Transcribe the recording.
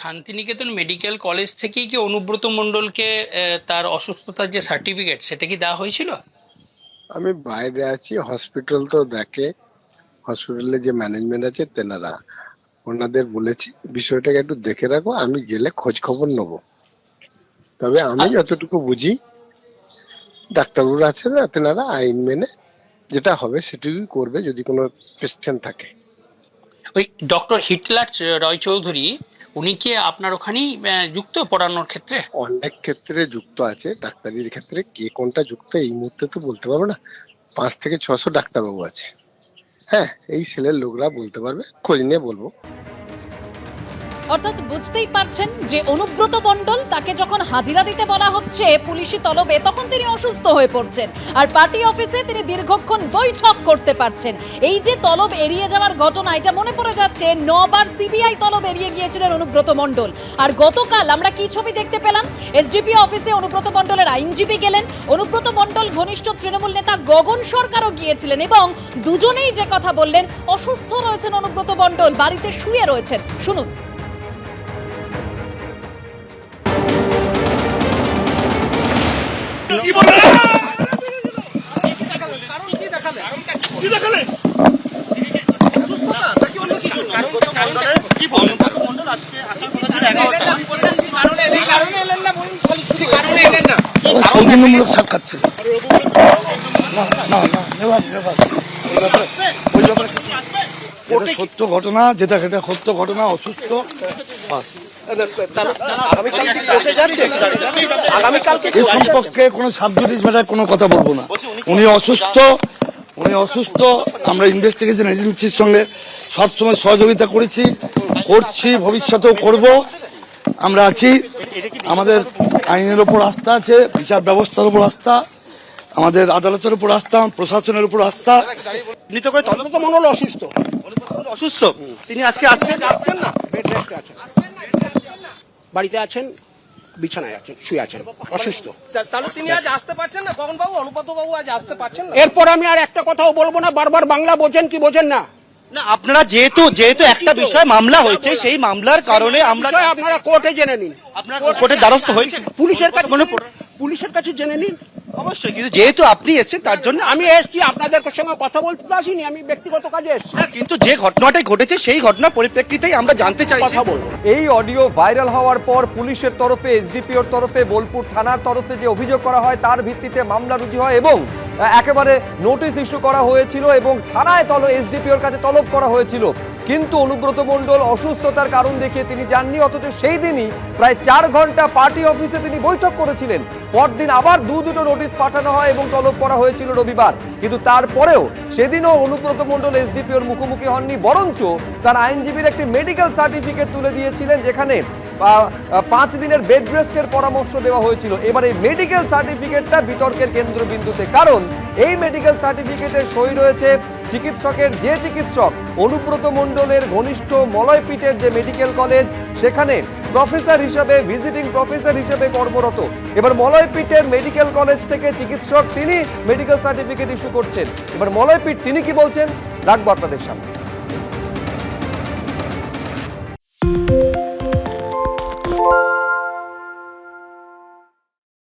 Santiniketan medical college থেকেই কি অনুব্রত মণ্ডলকে তার অসুস্থতার যে সার্টিফিকেট সেটা কি দেওয়া হয়েছিল? আমি বাইরে আছি হসপিটাল তো দেখে। হসপিটালে যে ম্যানেজমেন্ট আছে তেনারা ওনাদের বলেছি। বিষয়টাকে একটু দেখে রাখো আমি গেলে খোঁজ খবর নেব। তবে আমি যতটুকু বুঝি ডাক্তারবাবুরা আছে না তেনারা আইন মেনে যেটা হবে সেটুকুই করবে যদি কোনো কোয়েশ্চেন থাকে। ওই ডক্টর হিটলার রয় চৌধুরী উনি কি আপনার ওখানেই যুক্ত পড়ানোর ক্ষেত্রে? অনেক ক্ষেত্রে যুক্ত আছে, ডাক্তারির ক্ষেত্রে। কে কোনটা যুক্ত, এই মুহূর্তে তো বলতে পারব না। পাঁচ থেকে ছশো ডাক্তারবাবু আছে। হ্যাঁ এই সেলের লোকরা বলতে পারবে, খোঁজ নিয়ে বলব। অর্থাৎ বুঝতেই পারছেন যে অনুব্রত মণ্ডল তাকে যখন হাজিরা দিতে বলা হচ্ছে পুলিশি তলবে, তখন তিনি অসুস্থ হয়ে পড়ছেন। আর পার্টি অফিসে তিনি দীর্ঘক্ষণ বৈঠক করতে পারছেন। এই যে তলব এড়িয়ে যাওয়ার ঘটনা, এটা মনে পড়ে যাচ্ছে, নবার সিবিআই তলব এড়িয়ে গিয়েছিলেন অনুব্রত মণ্ডল। আর গতকাল আমরা কি ছবি দেখতে পেলাম? এসডিপি অফিসে অনুব্রত মণ্ডলের আইনজীবী গেলেন। অনুব্রত মণ্ডল, ঘনিষ্ঠ তৃণমূল নেতা গগন সরকারও গিয়েছিলেন এবং দুজনেই যে কথা বললেন, অসুস্থ রয়েছেন অনুব্রত মণ্ডল, বাড়িতে শুয়ে রয়েছেন। শুনুন। না না না নেভার নেভার ওই ব্যাপারে ওই ব্যাপারে কিছু সত্য ঘটনা যেটা সেটা সত্য ঘটনা অসুস্থ এ সম্পর্কে কোনো সাবজুডিস ম্যাটার কোনো কথা বলব না উনি অসুস্থ উনি অসুস্থ আমরা ইনভেস্টিগেশন এজেন্সির সঙ্গে সবসময় সহযোগিতা করেছি করছি ভবিষ্যতেও করব। আমরা আছি। আমাদের আইনের ওপর আস্থা আছে বিচার ব্যবস্থার ওপর আস্থা আমাদের আদালতের উপর আস্থা প্রশাসনের উপর আস্থা। চিহ্নিত করে তদন্ত মন্ডল অসুস্থ। অসুস্থ। তিনি আজকে আসছেন আসছেন না? বেড রেস্টে আছেন। বাড়িতে আছেন বিছানায় আছেন শুয়ে আছেন অসুস্থ। তাহলে তিনি আজ আসতে পারছেন না? গগন বাবু অনুপত বাবু আজ আসতে পারছেন না? এরপর আমি আর একটা কথাও বলব না বারবার বাংলা বোঝেন কি বোঝেন না? না আপনারা যেহেতু যেহেতু একটা বিষয় মামলা হয়েছে সেই মামলার কারণে আমরা আপনারা কোর্টে জেনে নিন। আপনারা কোর্টের দ্বারস্থ হয়েছে পুলিশের কাছে পুলিশের কাছে জেনে নিন। অবশ্যই কিন্তু যেহেতু আপনি এসেছেন তার জন্য আমি এসছি আপনাদের সঙ্গে কথা বলতে আসিনি আমি ব্যক্তিগত কাজে এসছি। কিন্তু যে ঘটনাটাই ঘটেছে সেই ঘটনার পরিপ্রেক্ষিতেই আমরা জানতে চাই কথা বলব এই অডিও ভাইরাল হওয়ার পর পুলিশের তরফে এসডিপিওর তরফে বোলপুর থানার তরফে যে অভিযোগ করা হয় তার ভিত্তিতে মামলা রুজু হয় এবং একেবারে নোটিশ ইস্যু করা হয়েছিল এবং থানায় তল এসডিপিওর কাছে তলব করা হয়েছিল। কিন্তু অনুব্রত মণ্ডল অসুস্থতার কারণ দেখিয়ে তিনি যাননি, অথচ সেই দিনই প্রায় চার ঘণ্টা পার্টি অফিসে তিনি বৈঠক করেছিলেন। পরদিন আবার দু দুটো নোটিশ পাঠানো হয় এবং তলব করা হয়েছিল রবিবার। কিন্তু তারপরেও সেদিনও অনুব্রত মণ্ডল এসডিপিওর মুখোমুখি হননি, বরঞ্চ তার আইনজীবীর একটি মেডিকেল সার্টিফিকেট তুলে দিয়েছিলেন, যেখানে পাঁচ দিনের বেড রেস্টের পরামর্শ দেওয়া হয়েছিল। এবার এই মেডিকেল সার্টিফিকেটটা বিতর্কের কেন্দ্রবিন্দুতে। কারণ, এই মেডিকেল সার্টিফিকেটে সই রয়েছে চিকিৎসকের যে চিকিৎসক, অনুব্রত মণ্ডলের ঘনিষ্ঠ মলয়পীঠের যে মেডিকেল কলেজ সেখানে প্রফেসর হিসেবে ভিজিটিং প্রফেসর হিসেবে কর্মরত। এবার মলয়পীঠের মেডিকেল কলেজ থেকে চিকিৎসক, তিনি মেডিকেল সার্টিফিকেট ইস্যু করছেন। এবার মলয়পীঠ, তিনি কি বলছেন? রাখব আপনাদের সামনে।